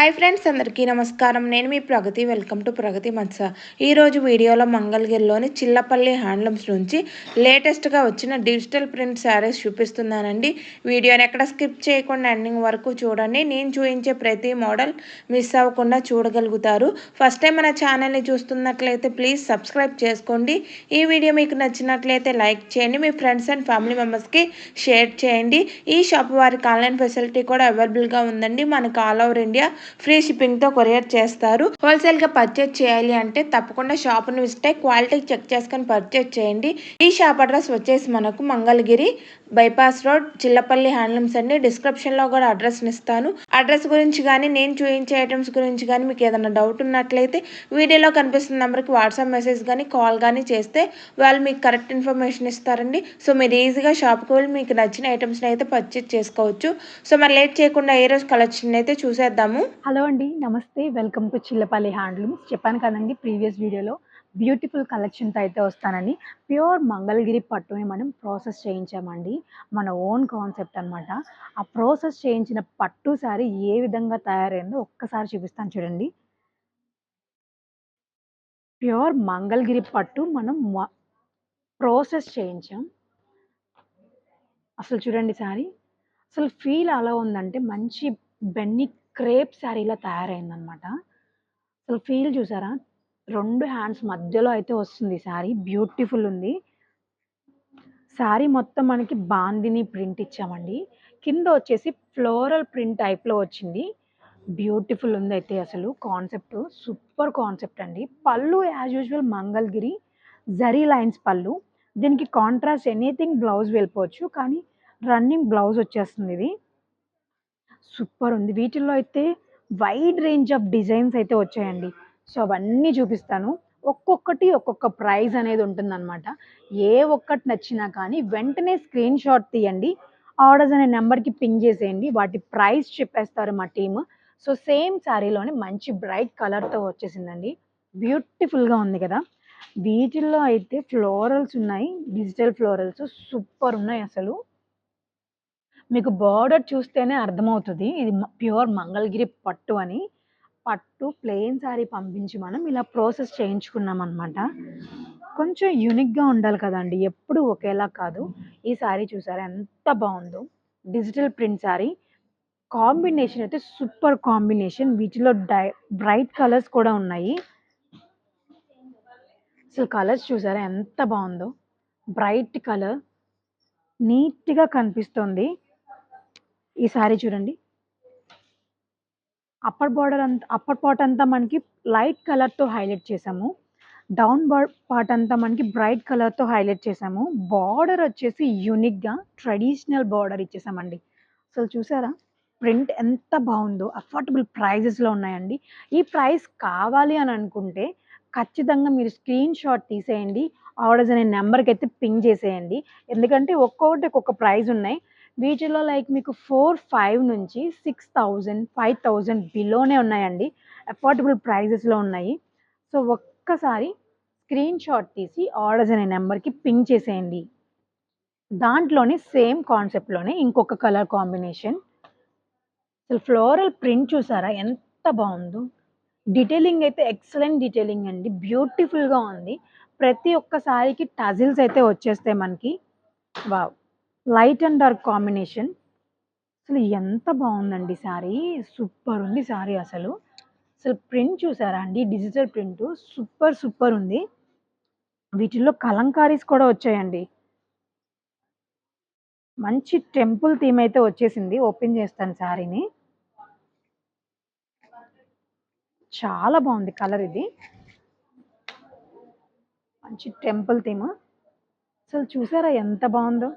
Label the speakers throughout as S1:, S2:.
S1: Hi friends అందరికీ నమస్కారం. నేను మీ ప్రగతి. వెల్కమ్ టు ప్రగతి మత్స. ఈరోజు వీడియోలో మంగళగిరిలోని చిల్లపల్లి హ్యాండ్లూమ్స్ నుంచి లేటెస్ట్గా వచ్చిన డిజిటల్ ప్రింట్ శారీస్ చూపిస్తున్నానండి. వీడియోని ఎక్కడ స్కిప్ చేయకుండా ఎండింగ్ వరకు చూడండి. నేను చూపించే ప్రతి మోడల్ మిస్ అవ్వకుండా చూడగలుగుతారు. ఫస్ట్ టైం మన ఛానల్ని చూస్తున్నట్లయితే ప్లీజ్ సబ్స్క్రైబ్ చేసుకోండి. ఈ వీడియో మీకు నచ్చినట్లయితే లైక్ చేయండి. మీ ఫ్రెండ్స్ అండ్ ఫ్యామిలీ మెంబర్స్కి షేర్ చేయండి. ఈ షాప్ వారికి ఆన్లైన్ ఫెసిలిటీ కూడా అవైలబుల్గా ఉందండి. మనకు ఆల్ ఓవర్ ఇండియా ఫ్రీ షిప్పింగ్తో కొరియర్ చేస్తారు. హోల్సేల్గా పర్చేజ్ చేయాలి అంటే తప్పకుండా షాప్ని విజిట్ అయ్యి క్వాలిటీ చెక్ చేసుకొని పర్చేజ్ చేయండి. ఈ షాప్ అడ్రస్ వచ్చేసి మనకు Mangalagiri bypass road Chillapalli handlooms అండి. డిస్క్రిప్షన్లో కూడా అడ్రస్ని ఇస్తాను. అడ్రస్ గురించి కానీ నేను చూపించే ఐటమ్స్ గురించి కానీ మీకు ఏదైనా డౌట్ ఉన్నట్లయితే వీడియోలో కనిపిస్తున్న నెంబర్కి వాట్సాప్ మెసేజ్ కానీ కాల్ కానీ చేస్తే వాళ్ళు మీకు కరెక్ట్ ఇన్ఫర్మేషన్ ఇస్తారండి. సో మీరు ఈజీగా షాప్కి వెళ్ళి మీకు నచ్చిన ఐటమ్స్ని అయితే పర్చేజ్ చేసుకోవచ్చు. సో మరి లేట్ చేయకుండా ఏ రోజు కలెక్షన్ అయితే చూసేద్దాము.
S2: హలో అండి నమస్తే. Welcome to Chillapalli handlooms. చెప్పాను కదండి ప్రీవియస్ వీడియోలో బ్యూటిఫుల్ కలెక్షన్తో అయితే వస్తానని. ప్యూర్ మంగళగిరి పట్టుని మనం ప్రాసెస్ చేయించామండి. మన ఓన్ కాన్సెప్ట్ అనమాట ఆ ప్రాసెస్ చేయించిన పట్టు సారీ ఏ విధంగా తయారైందో ఒక్కసారి చూపిస్తాను చూడండి. ప్యూర్ మంగళగిరి పట్టు మనం ప్రాసెస్ చేయించాం. అసలు చూడండి సారీ. అసలు ఫీల్ అలా ఉందంటే మంచి బెన్ని క్రేప్ శారీలా తయారైందనమాట. అసలు ఫీల్ చూసారా? రెండు హ్యాండ్స్ మధ్యలో అయితే వస్తుంది శారీ. బ్యూటిఫుల్ ఉంది. శారీ మొత్తం మనకి బాందిని ప్రింట్ ఇచ్చామండి. కింద వచ్చేసి ఫ్లోరల్ ప్రింట్ టైప్లో వచ్చింది. బ్యూటిఫుల్ ఉంది అయితే అసలు కాన్సెప్ట్. సూపర్ కాన్సెప్ట్ అండి. పళ్ళు as usual Mangalagiri zari lines పళ్ళు. దీనికి కాంట్రాస్ట్ ఎనీథింగ్ బ్లౌజ్ వెళ్ళిపోవచ్చు. కానీ రన్నింగ్ బ్లౌజ్ వచ్చేస్తుంది ఇది. సూపర్ ఉంది. వీటిల్లో అయితే వైడ్ రేంజ్ ఆఫ్ డిజైన్స్ అయితే వచ్చాయండి. సో అవన్నీ చూపిస్తాను. ఒక్కొక్కటి ఒక్కొక్క ప్రైజ్ అనేది ఉంటుందన్నమాట. ఏ ఒక్కటి నచ్చినా కానీ వెంటనే స్క్రీన్ షాట్ తీయండి. ఆర్డర్స్ అనే నెంబర్కి పింగ్ చేసేయండి. వాటి ప్రైస్ చెప్పేస్తారు మా టీమ్ సో సేమ్ శారీలోనే మంచి బ్రైట్ కలర్తో వచ్చేసిందండి. బ్యూటిఫుల్గా ఉంది కదా. వీటిల్లో అయితే ఫ్లోరల్స్ ఉన్నాయి. డిజిటల్ ఫ్లోరల్స్ సూపర్ ఉన్నాయి అసలు. మీకు బార్డర్ చూస్తేనే అర్థమవుతుంది. ఇది ప్యూర్ మంగళగిరి పట్టు అని. పట్టు ప్లెయిన్ శారీ పంపించి మనం ఇలా ప్రాసెస్ చేయించుకున్నాం అనమాట కొంచెం యూనిక్గా ఉండాలి కదండి. ఎప్పుడు ఒకేలా కాదు. ఈ శారీ చూసారా? ఎంత బాగుందో. డిజిటల్ ప్రింట్ శారీ కాంబినేషన్ అయితే సూపర్ కాంబినేషన్ వీటిలో డై బ్రైట్ కలర్స్ కూడా ఉన్నాయి. అసలు కలర్స్ చూసారా? ఎంత బాగుందో. బ్రైట్ కలర్ నీట్గా కనిపిస్తుంది. ఈ శారీ చూడండి. అప్పర్ బార్డర్ అంతా అప్పర్ పార్ట్ అంతా మనకి లైట్ కలర్తో హైలైట్ చేసాము డౌన్ పార్ట్ అంతా మనకి బ్రైట్ కలర్తో హైలైట్ చేసాము బార్డర్ వచ్చేసి యూనిక్గా ట్రెడిషనల్ బార్డర్ ఇచ్చేసామండి. అసలు చూసారా? ప్రింట్ ఎంత బాగుందో అఫోర్డబుల్ ప్రైజెస్లో ఉన్నాయండి. ఈ ప్రైస్ కావాలి అని అనుకుంటే ఖచ్చితంగా మీరు స్క్రీన్ షాట్ తీసేయండి. ఆర్డర్స్ అనే నెంబర్కి అయితే పింగ్ చేసేయండి. ఎందుకంటే ఒక్కొక్కటి ఒక్కొక్క ప్రైజ్ ఉన్నాయి. వీటిలో లైక్ మీకు ఫోర్ ఫైవ్ నుంచి సిక్స్ థౌజండ్ ఫైవ్ థౌజండ్ బిలోనే ఉన్నాయండి. అఫోర్డబుల్ ప్రైజెస్లో ఉన్నాయి. సో ఒక్కసారి స్క్రీన్ షాట్ తీసి ఆర్డర్స్ అనే నెంబర్కి పిన్ చేసేయండి. దాంట్లోనే సేమ్ కాన్సెప్ట్లోనే ఇంకొక కలర్ కాంబినేషన్ అసలు ఫ్లోరల్ ప్రింట్ చూసారా? ఎంత బాగుందో. డీటెయిలింగ్ అయితే ఎక్సలెంట్ డీటెయిలింగ్ అండి. బ్యూటిఫుల్గా ఉంది. ప్రతి ఒక్క సారీకి టజిల్స్ అయితే వచ్చేస్తాయి మనకి. Wow light and dark combination. అసలు ఎంత బాగుందండి శారీ సూపర్ ఉంది శారీ అసలు. అసలు ప్రింట్ చూసారా అండి? Digital print. సూపర్ సూపర్ ఉంది. వీటిల్లో కలంకారీస్ కూడా వచ్చాయండి. మంచి టెంపుల్ థీమ్ అయితే వచ్చేసింది. ఓపెన్ చేస్తాను శారీని చాలా బాగుంది కలర్ ఇది. మంచి టెంపుల్ థీమ్. అసలు చూసారా ఎంత బాగుందో?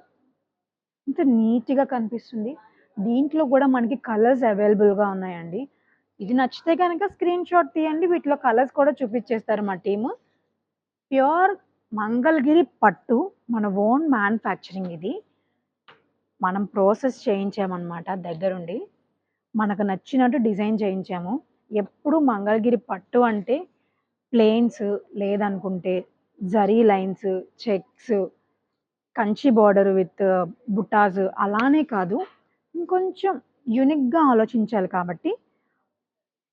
S2: ఎంత నీట్గా కనిపిస్తుంది. దీంట్లో కూడా మనకి కలర్స్ అవైలబుల్గా ఉన్నాయండి. ఇది నచ్చితే కనుక స్క్రీన్ షాట్ తీయండి. వీటిలో కలర్స్ కూడా చూపించేస్తారు మా టీము. ప్యూర్ మంగళగిరి పట్టు మన ఓన్ మ్యానుఫ్యాక్చరింగ్ ఇది. మనం ప్రాసెస్ చేయించామన్నమాట దగ్గరుండి. మనకు నచ్చినట్టు డిజైన్ చేయించాము. ఎప్పుడు మంగళగిరి పట్టు అంటే ప్లేన్స్ లేదనుకుంటే zari lines checks Kanchi border with butas అలానే కాదు ఇంకొంచెం యూనిక్గా ఆలోచించాలి కాబట్టి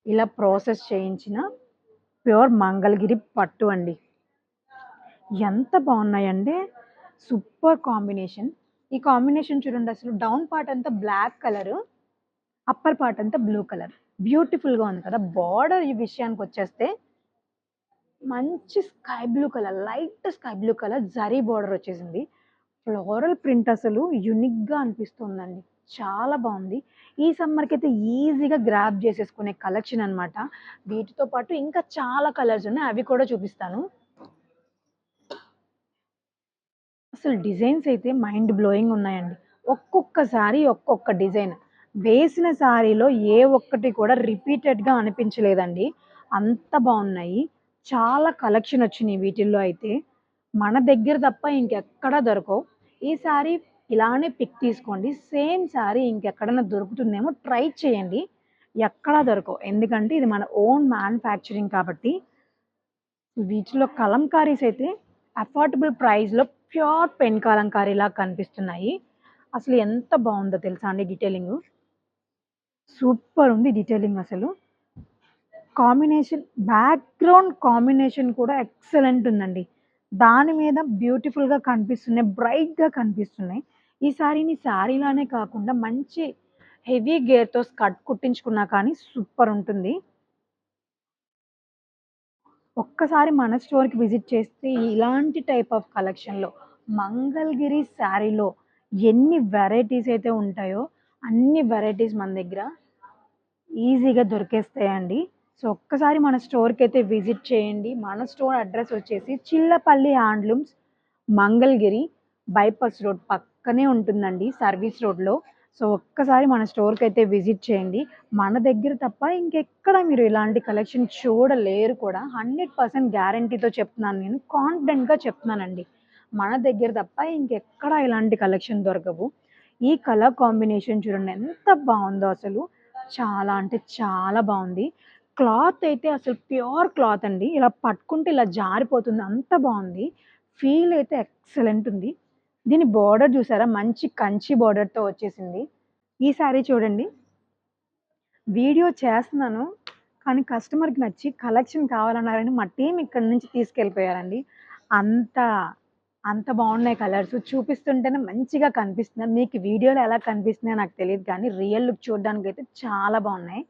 S2: ఇలా ప్రాసెస్ చేయించిన ప్యూర్ మంగళగిరి పట్టు అండి. ఎంత బాగున్నాయంటే సూపర్ కాంబినేషన్. ఈ కాంబినేషన్ చూడండి అసలు డౌన్ పార్ట్ అంతా బ్లాక్ కలర్ అప్పర్ పార్ట్ అంతా బ్లూ కలర్. బ్యూటిఫుల్గా ఉంది కదా. బార్డర్ ఈ విషయానికి వచ్చేస్తే మంచి sky blue colour light sky blue colour zari border వచ్చేసింది. ఫ్లోరల్ ప్రింట్ అసలు యునిక్గా అనిపిస్తుందండి. చాలా బాగుంది. ఈ సమ్మర్కి అయితే ఈజీగా గ్రాప్ చేసేసుకునే కలెక్షన్ అనమాట వీటితో పాటు ఇంకా చాలా కలర్స్ ఉన్నాయి. అవి కూడా చూపిస్తాను. అసలు డిజైన్స్ అయితే మైండ్ బ్లోయింగ్ ఉన్నాయండి. ఒక్కొక్క సారీ ఒక్కొక్క డిజైన్. వేసిన సారీలో ఏ ఒక్కటి కూడా రిపీటెడ్గా అనిపించలేదండి. అంత బాగున్నాయి. చాలా కలెక్షన్ వచ్చినాయి వీటిల్లో అయితే. మన దగ్గర తప్ప ఇంకెక్కడా దొరకవు. ఈ సారీ ఇలానే పిక్ తీసుకోండి. సేమ్ సారీ ఇంకెక్కడైనా దొరుకుతుందేమో ట్రై చేయండి. ఎక్కడా దొరకవు. ఎందుకంటే ఇది మన ఓన్ మ్యానుఫ్యాక్చరింగ్ కాబట్టి వీటిలో కలంకారీస్ అయితే అఫోర్డబుల్ ప్రైస్లో ప్యూర్ పెన్ కలంకారీలా కనిపిస్తున్నాయి. అసలు ఎంత బాగుందో తెలుసా అండి డీటెయిలింగ్ సూపర్ ఉంది డీటెయిలింగ్ అసలు. కాంబినేషన్ బ్యాక్గ్రౌండ్ కాంబినేషన్ కూడా ఎక్సలెంట్ ఉందండి. దాని మీద బ్యూటిఫుల్గా కనిపిస్తున్నాయి బ్రైట్గా కనిపిస్తున్నాయి. ఈ సారీని శారీలానే కాకుండా మంచి హెవీ గేర్తో స్కర్ట్ కుట్టించుకున్నా కానీ సూపర్ ఉంటుంది. ఒక్కసారి మన స్టోర్కి విజిట్ చేస్తే ఇలాంటి టైప్ ఆఫ్ కలెక్షన్లో మంగళగిరి శారీలో ఎన్ని వెరైటీస్ అయితే ఉంటాయో అన్ని వెరైటీస్ మన దగ్గర ఈజీగా దొరికేస్తాయండి. సో ఒక్కసారి మన స్టోర్కి అయితే విజిట్ చేయండి. మన స్టోర్ అడ్రస్ వచ్చేసి Chillapalli handlooms Mangalagiri bypass road పక్కనే ఉంటుందండి సర్వీస్ రోడ్లో. సో ఒక్కసారి మన స్టోర్కి అయితే విజిట్ చేయండి. మన దగ్గర తప్ప ఇంకెక్కడ మీరు ఇలాంటి కలెక్షన్ చూడలేరు కూడా. హండ్రెడ్ పర్సెంట్ గ్యారంటీతో చెప్తున్నాను నేను కాన్ఫిడెంట్గా చెప్తున్నానండి. మన దగ్గర తప్ప ఇంకెక్కడ ఇలాంటి కలెక్షన్ దొరకవు. ఈ కలర్ కాంబినేషన్ చూడండి ఎంత బాగుందో అసలు. చాలా అంటే చాలా బాగుంది. క్లాత్ అయితే అసలు ప్యూర్ క్లాత్ అండి. ఇలా పట్టుకుంటే ఇలా జారిపోతుంది. అంత బాగుంది. ఫీల్ అయితే ఎక్సలెంట్ ఉంది. దీని బార్డర్ చూసారా? మంచి కంచి బార్డర్తో వచ్చేసింది. ఈ శారీ చూడండి. వీడియో చేస్తున్నాను. కానీ కస్టమర్కి నచ్చి కలెక్షన్ కావాలన్నారని మా టీం ఇక్కడ నుంచి తీసుకెళ్ళిపోయారండి. అంత అంత బాగున్నాయి కలర్స్. చూపిస్తుంటేనే మంచిగా కనిపిస్తున్నాయి మీకు వీడియోలో ఎలా కనిపిస్తున్నాయో నాకు తెలియదు. కానీ రియల్ లుక్ చూడడానికి అయితే చాలా బాగున్నాయి.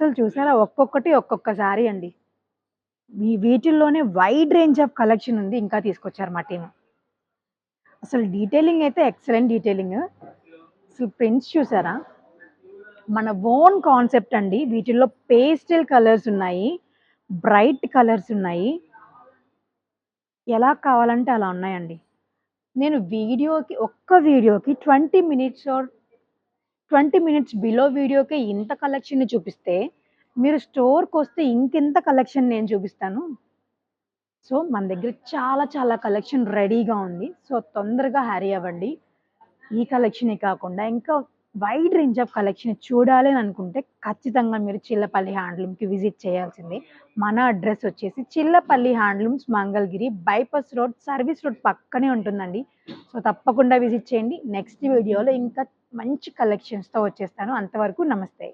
S2: అసలు చూసారా? ఒక్కొక్కటి ఒక్కొక్కసారి అండి. ఈ వీటిల్లోనే వైడ్ రేంజ్ ఆఫ్ కలెక్షన్ ఉంది. ఇంకా తీసుకొచ్చారు మా టీం అసలు డీటెయిలింగ్ అయితే ఎక్సలెంట్ డీటెయిలింగ్. అసలు ప్రింట్స్ చూసారా? మన ఓన్ కాన్సెప్ట్ అండి. వీటిల్లో పేస్టల్ కలర్స్ ఉన్నాయి. బ్రైట్ కలర్స్ ఉన్నాయి. ఎలా కావాలంటే అలా ఉన్నాయండి. నేను వీడియోకి ఒక్క వీడియోకి twenty minutes or twenty minutes below వీడియోకి ఇంత కలెక్షన్ని చూపిస్తే మీరు స్టోర్కి వస్తే ఇంకెంత కలెక్షన్ నేను చూపిస్తాను? సో మన దగ్గర చాలా చాలా కలెక్షన్ రెడీగా ఉంది. సో తొందరగా హ్యారీ అవ్వండి. ఈ కలెక్షనే కాకుండా ఇంకా వైడ్ రేంజ్ ఆఫ్ కలెక్షన్ చూడాలి అని అనుకుంటే ఖచ్చితంగా మీరు చిల్లపల్లి హ్యాండ్లూమ్కి విజిట్ చేయాల్సింది. మన అడ్రస్ వచ్చేసి Chillapalli handlooms Mangalagiri bypass road service road పక్కనే ఉంటుందండి. సో తప్పకుండా విజిట్ చేయండి. నెక్స్ట్ వీడియోలో ఇంకా మంచి కలెక్షన్స్తో వచ్చేస్తాను. అంతవరకు నమస్తే.